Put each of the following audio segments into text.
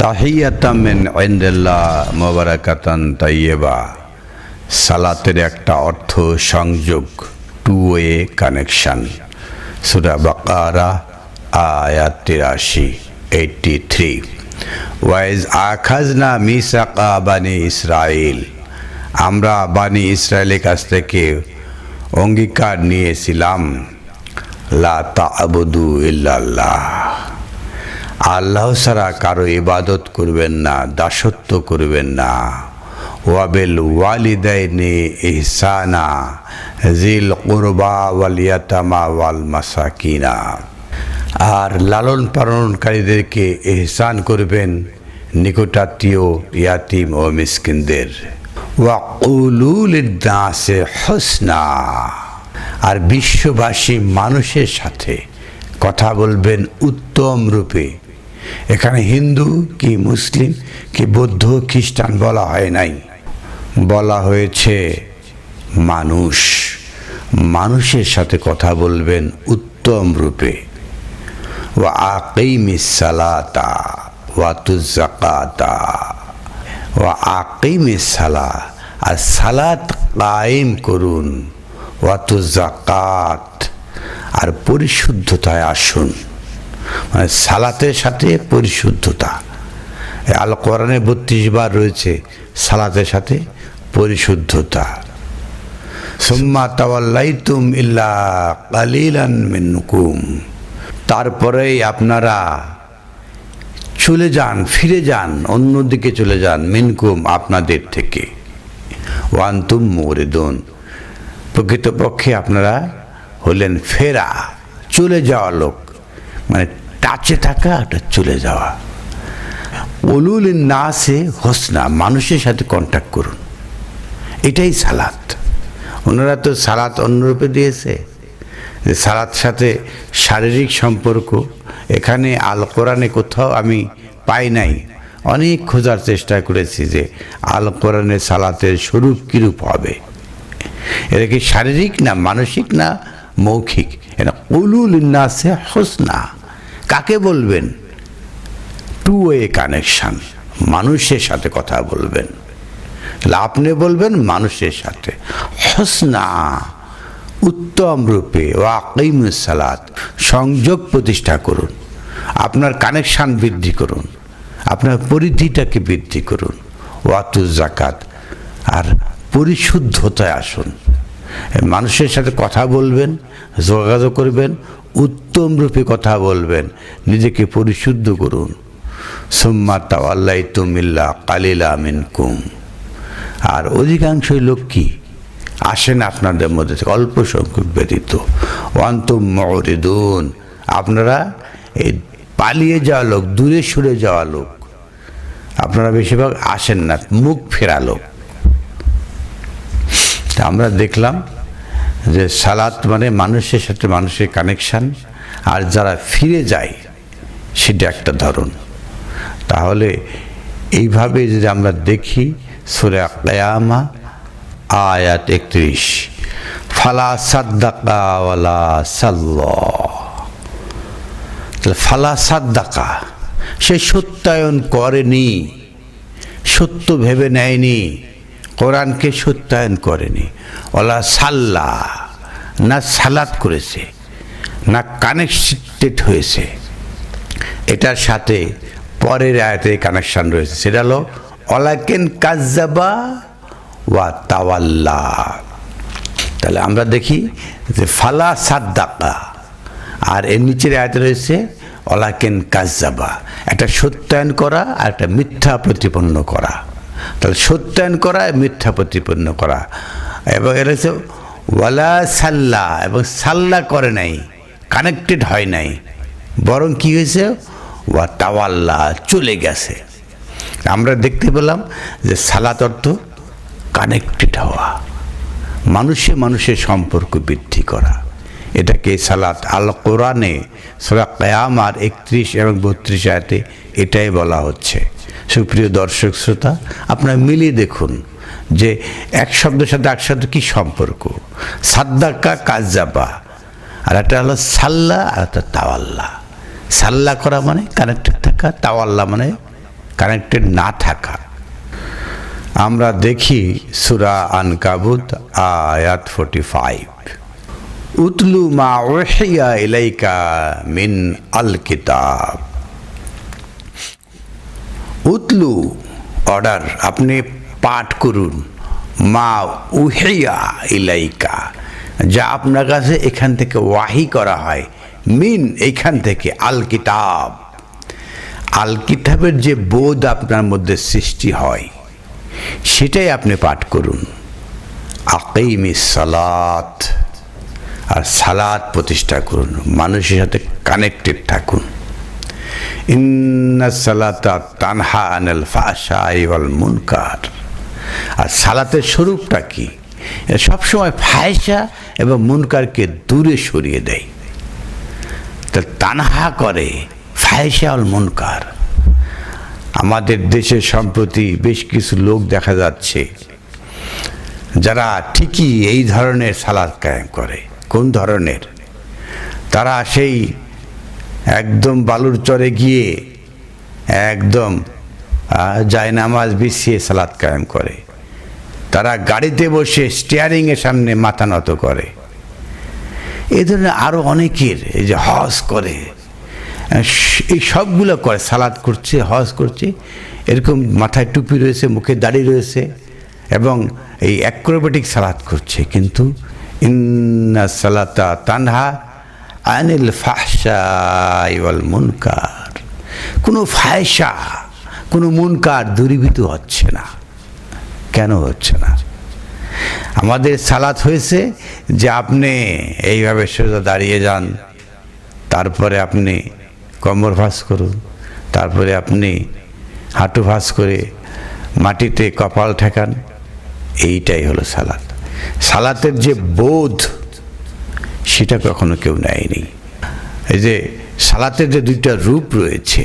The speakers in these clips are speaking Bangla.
তাহিয়াতাম মিন ইনদিল্লাহ মুবারাকাতান তাইয়্যিবা। সালাতের একটা অর্থ সংযোগ টু ওয়ে কানেকশন সূরা বাকারা, আয়াত তিরাশি এইটটি থ্রি ওয়াইজ আখাজনা মিসাকা বানি ইসরাইল আমরা বানি ইসরায়েলের কাছ থেকে অঙ্গীকার নিয়েছিলাম। লা তা তা'বুদু ইল্লাল্লাহ। আল্লাহ ছাড়া কারও ইবাদত করবেন না, দাসত্ব করবেন না। ওয়াবেল ওয়ালিদাইনি ইহসানা জিল কুরবা ওয়াল ইয়াতামা ওয়াল মাসাকিনা। আর লালন পালনকারীদেরকে এহসান করবেন নিকটাত্মীয়, ইয়াতিম ও মিসকিনদের। ওয়াকুলুল দাসে হসনা। আর বিশ্ববাসী মানুষের সাথে কথা বলবেন উত্তম রূপে। এখানে হিন্দু কি মুসলিম কি বৌদ্ধ খ্রিস্টান বলা হয় নাই। বলা হয়েছে মানুষ। মানুষের সাথে কথা বলবেন উত্তম রূপে। ওয়া আকিমিস সালাতা ওয়া তুজাকাতা ওয়া আকিমিস সালা আর সালাত কায়েম করুন। ওয়া তুজাকাত আর পরিশুদ্ধতায় আসুন। মানে সালাতের সাথে পরিশুদ্ধতা। আল কোরআনে বত্রিশ বার রয়েছে সালাতের সাথে পরিশুদ্ধতা। সুম্মা তাওয়াল্লাইতুম ইল্লা কালিলান মিনকুম। তারপরেই আপনারা চলে যান, ফিরে যান, অন্যদিকে চলে যান মিনকুম আপনাদের থেকে। ওয়ান্তুম মোরেদন প্রকৃতপক্ষে আপনারা হলেন ফেরা, চলে যাওয়া লোক। মানে টাচে থাকা একটা চলে যাওয়া। অলুল না সে হোসনা, মানুষের সাথে কন্ট্যাক্ট করুন। এটাই সালাত। ওনারা তো সালাত অন্যরূপে দিয়েছে। যে সালাত সাথে শারীরিক সম্পর্ক, এখানে আল কোরআনে কোথাও আমি পাই নাই। অনেক খোঁজার চেষ্টা করেছি যে আল কোরআনে সালাতের স্বরূপ কীরূপ হবে। এটা কি শারীরিক না মানসিক না মৌখিক? এটা উলুল নাসে হোসনা। কাকে বলবেন? টু ওয়ে কানেকশান মানুষের সাথে কথা বলবেন। আপনি বলবেন মানুষের সাথে। হসনা, উত্তম রূপে ওয়াকিমুস সালাত, সংযোগ প্রতিষ্ঠা করুন। আপনার কানেকশান বৃদ্ধি করুন। আপনার পরিধিটাকে বৃদ্ধি করুন। ওয়াতু জাকাত আর পরিশুদ্ধতায় আসুন। মানুষের সাথে কথা বলবেন, যোগাযোগ করবেন উত্তম রূপে কথা বলবেন। নিজেকে পরিশুদ্ধ করুন। সুম্মা তাওয়াল্লাই তুমিল্লা কালিলা আমিন কুম আর অধিকাংশই লোক কি? আসেন আপনাদের মধ্যে থেকে অল্প সংখ্যক ব্যতীত। অন্তম মরিদুন। আপনারা এই পালিয়ে যাওয়া লোক, দূরে সরে যাওয়া লোক। আপনারা বেশিরভাগ আসেন না, মুখ ফেরা লোক। তা আমরা দেখলাম যে সালাত মানে মানুষের সাথে মানুষের কানেকশান আর যারা ফিরে যায়, সেটা একটা ধরন। তাহলে এইভাবে যদি আমরা দেখি, সুরে কেয়ামা, আয়াত একত্রিশ। ফালা সাদ্দাকা ওয়ালা সাল্লাহ তাহলে ফালা সাদ্দাকা, সে সত্যায়ন করেনি, সত্য ভেবে নেয়নি। কোরআনকে সত্যায়ন করেনি। ওলা সাল্লা, না সালাত করেছে, না কানেক্টেড হয়েছে। এটার সাথে পরের আয়াতে কানেকশান রয়েছে। সেটা হলো অলাকেন কাজাবা ওয়া তাওয়াল্লা। তাহলে আমরা দেখি যে ফালা সাদ্দাকা। আর এর নিচের আয়াতে রয়েছে অলাকেন কাজাবা একটা সত্যায়ন করা আর একটা মিথ্যা প্রতিপন্ন করা। তাহলে সত্যায়ন করা মিথ্যা প্রতিপন্ন করা। এবং এটা হচ্ছে ওয়ালা সাল্লা এবং সাল্লা করে নাই কানেক্টেড হয় নাই। বরং কি হয়েছে? ওয়া তাওয়াল্লা, চলে গেছে। আমরা দেখতে পেলাম যে সালাত অর্থ কানেক্টেড হওয়া। মানুষে মানুষের সম্পর্ক বৃদ্ধি করা। এটাকে সালাত আল কোরআনে, সোরা কয়ামার একত্রিশ এবং বত্রিশ আয়াতে এটাই বলা হচ্ছে। সুপ্রিয় দর্শক শ্রোতা, আপনারা মিলিয়ে দেখুন যে এক শব্দের সাথে এক শব্দ কী সম্পর্ক। সাদ্দাকা কাজাবা আর একটা হলো সাল্লা, আর একটা তাওয়াল্লা। সাল্লা করা মানে কানেক্টেড থাকা, তাওয়াল্লা মানে কানেক্টেড না থাকা। আমরা দেখি সুরা আনকাবুত, আয়াত ফোর্টি ফাইভ উতলু মা ওহিয়া ইলাইকা মিন আল কিতাব উতলু অর্ডার, আপনি পাঠ করুন। মা উহিয়া ইলাইকা, যা আপনার কাছে এখান থেকে ওয়াহি করা হয়। মিন এখান থেকে আল কিতাব। আল কিতাবের যে বোধ আপনার মধ্যে সৃষ্টি হয়, সেটাই আপনি পাঠ করুন। আকিমি সালাত, আর সালাত প্রতিষ্ঠা করুন। মানুষের সাথে কানেক্টেড থাকুন। ইন্না সালাতা তানহা মুনকার। আর সালাতের স্বরূপটা কি? সবসময় ফায়সা এবং মুনকারকে দূরে সরিয়ে দেয়। তা তানহা করে ফায়সা অল মুনকার। আমাদের দেশে সম্প্রতি বেশ কিছু লোক দেখা যাচ্ছে, যারা ঠিকই এই ধরনের সালাদ কায়েম করে। কোন ধরনের? তারা সেই একদম বালুর চরে গিয়ে একদম যায় নামাজ বিছিয়ে সালাদ কায়েম করে। তারা গাড়িতে বসে স্টিয়ারিংয়ের সামনে মাথা নত করে। এ ধরনের আরও অনেকের এই যে হজ করে এই সবগুলো করে সালাদ করছে, হজ করছে। এরকম মাথায় টুপি রয়েছে, মুখে দাড়ি রয়েছে এবং এই অ্যাক্রোবেটিক সালাদ করছে। কিন্তু ইন্না সালাতা তানহা আনিল ফাহসা ওয়াল মুনকার। কোনো ফায়সা কোনো মুনকার দূরীভূত হচ্ছে না। কেন হচ্ছে না? আমাদের সালাত হয়েছে যে আপনি এইভাবে সোজা দাঁড়িয়ে যান, তারপরে আপনি কম্বর ভাস করুন, তারপরে আপনি হাঁটু ভাস করে মাটিতে কপাল ঠেকান, এইটাই হলো সালাত। সালাতের যে বোধ সেটা কখনো কেউ নেয়নি। এই যে সালাতের যে দুইটা রূপ রয়েছে,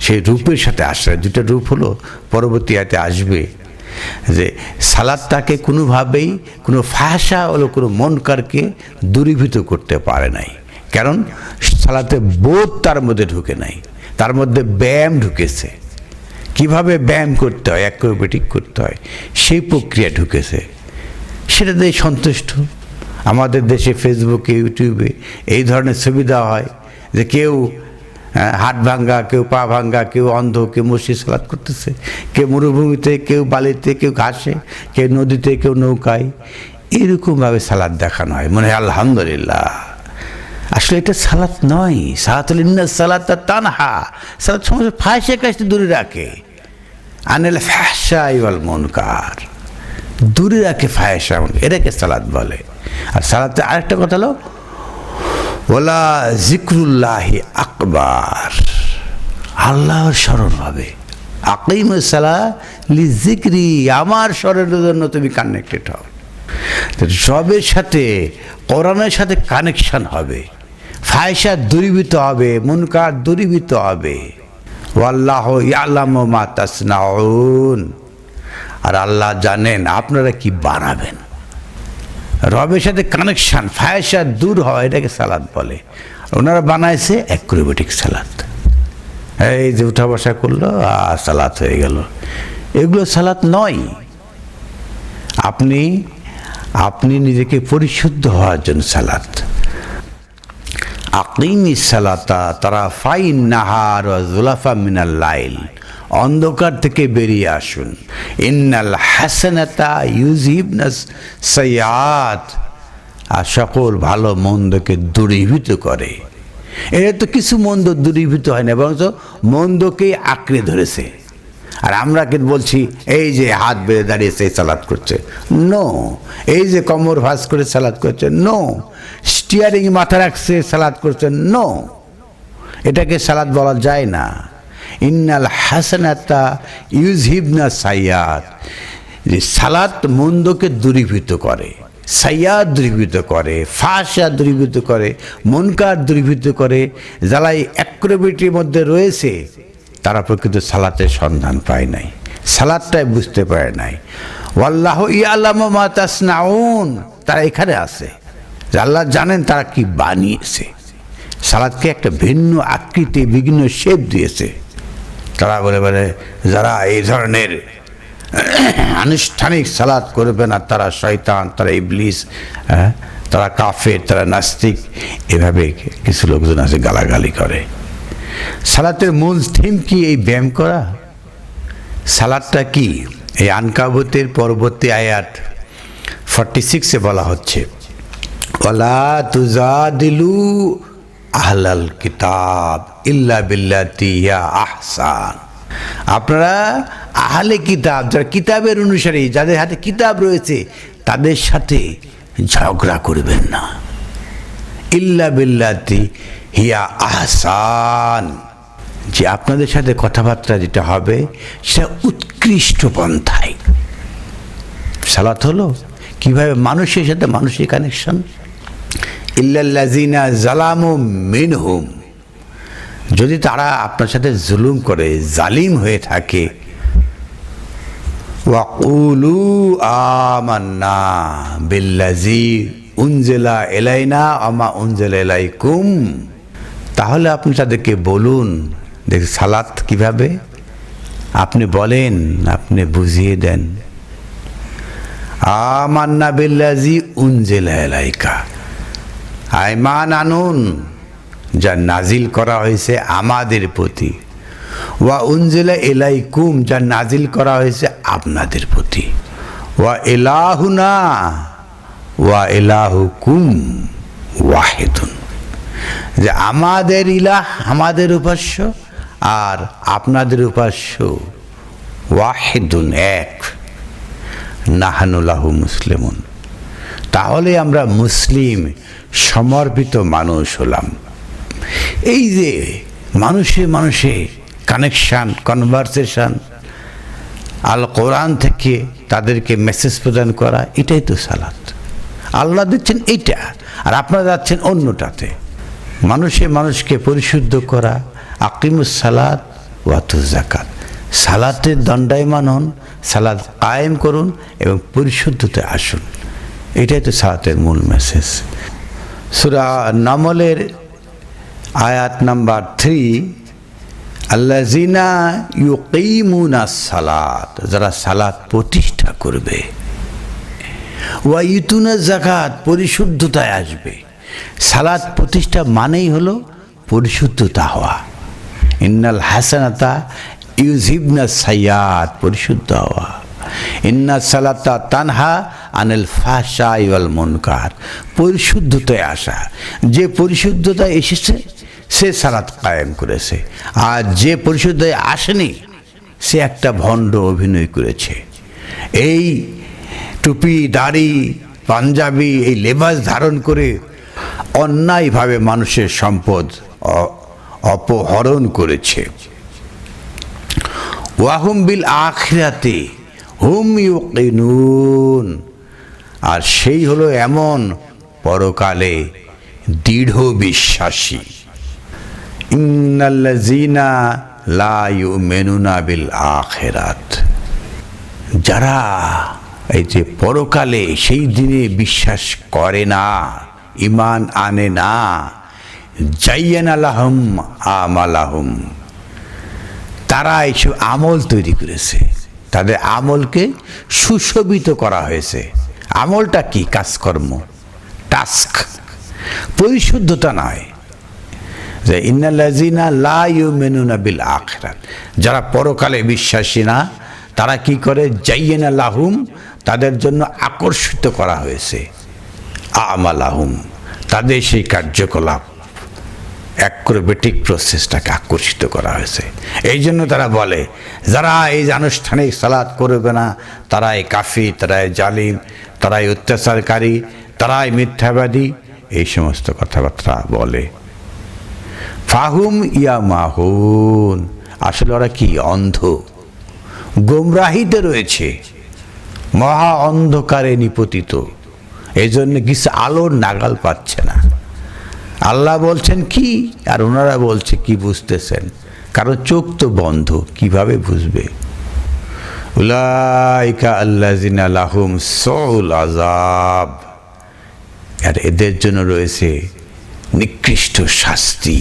সেই রূপের সাথে আসে। দুইটা রূপ হলো, পরবর্তী আয়তে আসবে যে সালাদটাকে কোনোভাবেই, কোনো ফাঁসা হলো, কোনো মনকারকে দূরীভূত করতে পারে নাই। কারণ সালাতে বোধ তার মধ্যে ঢুকে নাই। তার মধ্যে ব্যায়াম ঢুকেছে। কীভাবে ব্যায়াম করতে হয় অ্যাক্রোবেটিক করতে হয়, সেই প্রক্রিয়া ঢুকেছে। সেটাতে সন্তুষ্ট। আমাদের দেশে ফেসবুকে ইউটিউবে এই ধরনের সুবিধা হয় যে কেউ হাট ভাঙ্গা, কেউ পা ভাঙ্গা, কেউ অন্ধ, কেউ মসজিদ সালাদ করতেছে, কেউ মরুভূমিতে, কেউ বালিতে, কেউ ঘাসে, কেউ নদীতে, কেউ নৌকায় এরকমভাবে সালাদ দেখানো হয়। মনে হয় আলহামদুলিল্লাহ। আসলে এটা সালাত নয়। সালাত সালাত তানহা। সালাত সমস্ত ফাঁসে কাজটি দূরে রাখে। আনেল ফ্যাসা ইওয়াল মনকার। দূরে রাখে ফায়সা এটাকে সালাদ বলে। আর সালাতে আরেকটা কথা হলো, ওলা জিক্রুল্লাহি আকবার। আল্লাহর স্মরণ হবে। আকিম সালা লি জিক্রি, আমার স্মরণের জন্য তুমি কানেক্টেড হও। সবের সাথে, কোরআনের সাথে কানেকশন হবে। ফায়সা দূরীভূত হবে, মুনকার দূরীভূত হবে। ওয়াল্লাহ ইয়ালাম মা তাসনাউন। আর আল্লাহ জানেন আপনারা কি বানাবেন। রবের সাথে কানেকশান ফায়সা দূর হয় এটাকে সালাদ বলে। ওনারা বানাইছে অ্যাক্রোবেটিক সালাদ। এই যে উঠা বসা করল আর সালাদ হয়ে গেল। এগুলো সালাদ নয়। আপনি আপনি নিজেকে পরিশুদ্ধ হওয়ার জন্য সালাদ। আকিমি সালাতা তারা ফাইন নাহার জুলাফা মিনাল লাইল। অন্ধকার থেকে বেরিয়ে আসুন। ইন্নাল হাসানাতা ইউজিবনাস সৈয়াদ আর সকল ভালো মন্দকে দূরীভূত করে। এর তো কিছু মন্দ দূরীভূত হয় না, বরঞ্চ মন্দকেই আঁকড়ে ধরেছে। আর আমরা কিন্তু বলছি, এই যে হাত বেড়ে দাঁড়িয়ে সেই সালাদ করছে? নো এই যে কমর ভাস করে সালাদ করছে? নো স্টিয়ারিং মাথা রাখছে সালাদ করছে? নো এটাকে সালাদ বলা যায় না। ইন্নাল হাসানাতা ইউজহিবনা সাইয়াদ। সালাত মন্দকে দূরীভূত করে, সাইয়াদ দূরীভূত করে ফাঁসা দূরীভূত করে, মনকার দূরীভূত করে, যারাই অ্যাক্রোবিটির মধ্যে রয়েছে, তারা প্রকৃত সালাতের সন্ধান পায় নাই সালাদটাই বুঝতে পারে নাই। ওয়াল্লাহ ইয়ালাম মাতাসনাউন তারা এখানে আছে। আল্লাহ জানেন তারা কি বানিয়েছে। সালাদকে একটা ভিন্ন আকৃতি বিভিন্ন শেপ দিয়েছে। তারা বলে বলে যারা এই ধরনের আনুষ্ঠানিক সালাদ করবে না তারা শয়তান তারা ইবলিস হ্যাঁ, তারা কাফের তারা নাস্তিক এভাবে কিছু লোকজন আছে গালাগালি করে। সালাতের মূল থিম কি এই ব্যায়াম করা? সালাদটা কি? এই আনকাবতের পরবর্তী আয়াত ফর্টি সিক্সে বলা হচ্ছে ওলা তুজাদিলু আহলাল কিতাব ইল্লা বিল্লাতি ইয়া আহসান। আপনারা আহলে কিতাব, যারা কিতাবের অনুসারী, যাদের হাতে কিতাব রয়েছে, তাদের সাথে ঝগড়া করবেন না। ইল্লা বিল্লাতি হিয়া আহসান। যে আপনাদের সাথে কথাবার্তা যেটা হবে, সেটা উৎকৃষ্ট পন্থায়। সালাত হলো? কীভাবে মানুষের সাথে মানুষের কানেকশন ইল্লাল্লাজিনা জালামু মিনহুম। যদি তারা আপনার সাথে জুলুম করে, জালিম হয়ে থাকে, ওয়াকুলু আমান্না বিল্লাজি উনজেলা এলাইনা আমা উনজেলা এলাইকুম তাহলে আপনি তাদেরকে বলুন, দেখ সালাত কীভাবে? আপনি বলেন, আপনি বুঝিয়ে দেন। আমান্না বিল্লাজি উনজেলা এলাইকা আইমান আনুন যা নাজিল করা হয়েছে আমাদের প্রতি। ওয়া উনজেলা এলাইকুম যা নাজিল করা হয়েছে আপনাদের প্রতি। ওয়া এলাহুনা ওয়া এলাহুকুম ওয়াহেদুন। যে আমাদের ইলাহ আমাদের উপাস্য, আর আপনাদের উপাস্য ওয়াহেদুন এক। নাহানুল্লাহু মুসলিমুন। তাহলে আমরা মুসলিম সমর্পিত মানুষ হলাম। এই যে মানুষে মানুষে কানেকশান কনভারসেশন আল কোরআন থেকে তাদেরকে মেসেজ প্রদান করা, এটাই তো সালাত। আল্লাহ দিচ্ছেন এইটা, আর আপনারা যাচ্ছেন অন্যটাতে। মানুষে মানুষকে পরিশুদ্ধ করা, আকিমুস সালাত ওয়াতু জাকাত সালাতের দণ্ডায়মান হন সালাদ কায়েম করুন এবং পরিশুদ্ধতে আসুন। এটাই তো সালাতের মূল মেসেজ সুরা নমলের আয়াত নাম্বার থ্রি আল্লাজিনা ইউকিমুনা সালাত, যারা সালাত প্রতিষ্ঠা করবে। ওয়া ইতুনা জাকাত পরিশুদ্ধতায় আসবে। সালাত প্রতিষ্ঠা মানেই হলো পরিশুদ্ধতা হওয়া। ইন্নাল হাসানাতা ইউজিবনা সাইয়াত, পরিশুদ্ধ হওয়া। ইন্না সালাতা তানহা আনিল ফাশা ইওয়াল মনকার, পরিশুদ্ধতায় আসা। যে পরিশুদ্ধতা এসেছে, সে সালাত কায়েম করেছে। আর যে পরিশুদ্ধতায় আসেনি, সে একটা ভণ্ড অভিনয় করেছে। এই টুপি, দাড়ি, পাঞ্জাবি, এই লেবাস ধারণ করে অন্যায়ভাবে মানুষের সম্পদ অপহরণ করেছে। ওয়াহুম বিল আখিরাতে, হুম ইউকিনুন। আর সেই হলো এমন পরকালে দৃঢ় বিশ্বাসী ইন্নাল্লাজিনা লা ইউমিনুনা বিল আখিরাত। যারা এই যে পরকালে সেই দিনে বিশ্বাস করে না ইমান আনে না জাইয়ান আলাহম আমালাহম, তারা এইসব আমল তৈরি করেছে। তাদের আমলকে সুশোভিত করা হয়েছে। আমলটা কি? কাজকর্ম টাস্ক পরিশুদ্ধতা নয়। যে ইন্নাল্লাজিনা লা ইউমিনুনা বিল আখিরাত। যারা পরকালে বিশ্বাসী না, তারা কি করে? জাইয়েনা লাহুম, তাদের জন্য আকর্ষিত করা হয়েছে। আমালাহুম, তাদের সেই কার্যকলাপ। অ্যাক্রোবেটিক প্রসেসটাকে আকর্ষিত করা হয়েছে। এই জন্য তারা বলে, যারা এই আনুষ্ঠানিক সালাদ করবে না, তারাই কাফি তারাই জালিম তারাই অত্যাচারকারী, তারাই মিথ্যাবাদী, এই সমস্ত কথাবার্তা বলে। ফাহুম ইয়া মাহুন, আসলে ওরা কি অন্ধ? গোমরাহিতে রয়েছে, মহা অন্ধকারে নিপতিত। এই জন্য কিছু আলোর নাগাল পাচ্ছে না। আল্লাহ বলছেন, কি? আর ওনারা বলছে, কি বুঝতেছেন? কারণ চোখ তো বন্ধ, কীভাবে বুঝবে? উলাইকা আল্লাজিনা লাহুম সৌল আজাব আর এদের জন্য রয়েছে নিকৃষ্ট শাস্তি।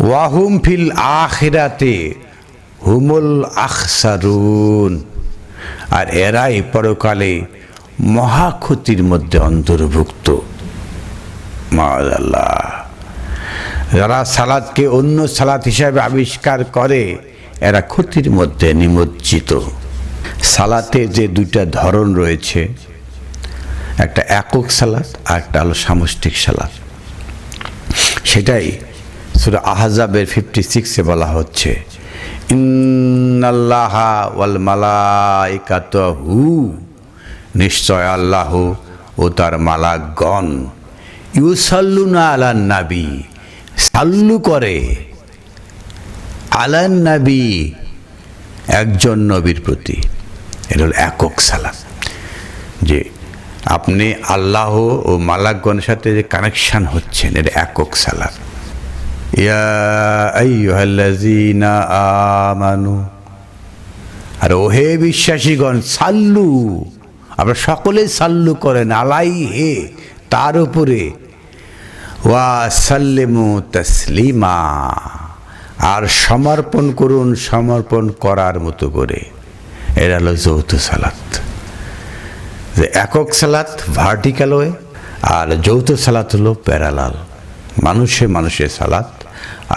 ওয়াহুম ফিল আখিরাতে হুমুল আখসারুন। আর এরাই পরকালে মহাক্ষতির মধ্যে অন্তর্ভুক্ত। মাআল্লাহ যারা সালাদকে অন্য সালাদ হিসাবে আবিষ্কার করে, এরা ক্ষতির মধ্যে নিমজ্জিত। সালাতে যে দুইটা ধরন রয়েছে, একটা একক সালাত আর একটা হলো সামষ্টিক সালাদ সেটাই সুরা আহজাবের ফিফটি সিক্সে বলা হচ্ছে, ইন্নাল্লাহা ওয়াল নিশ্চয় আল্লাহ ও তার মালাকগণ, ইউসাল্লুনা আলান নাবি সাল্লু করে, আলান নাবি একজন নবীর প্রতি। এটা হলো একক সালাম যে আপনি আল্লাহ ও মালাকগণের সাথে যে কানেকশান হচ্ছেন, এটা একক সালাম ইয়া আমানু। আর ওহে বিশ্বাসীগণ, সাল্লু। আমরা সকলে সাল্লু করেন, আলাই হে, তার উপরে। ওয়া সাল্লেমু তসলিমা। আর সমর্পণ করুন, সমর্পণ করার মতো করে। এটা হলো যৌথ সালাত যে একক সালাত ভার্টিক্যাল ওয়ে আর যৌথ সালাত হলো প্যারালাল মানুষে মানুষের সালাত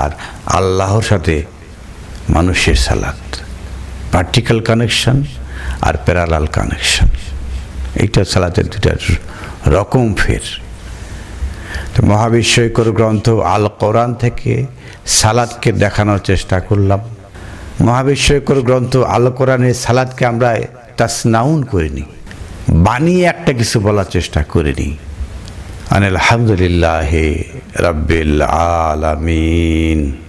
আর আল্লাহর সাথে মানুষের সালাত ভার্টিক্যাল কানেকশন আর প্যারালাল কানেকশন এইটা সালাতের দুটা রকম ফের। তো মহাবিশ্বকর গ্রন্থ আল কোরআন থেকে সালাদকে দেখানোর চেষ্টা করলাম। মহাবিশ্বকর গ্রন্থ আল কোরআনের সালাদকে আমরা তাসনাউন করিনি, বানিয়ে একটা কিছু বলার চেষ্টা করিনি। আনিল আলহামদুলিল্লাহ রব্বিল আলামিন।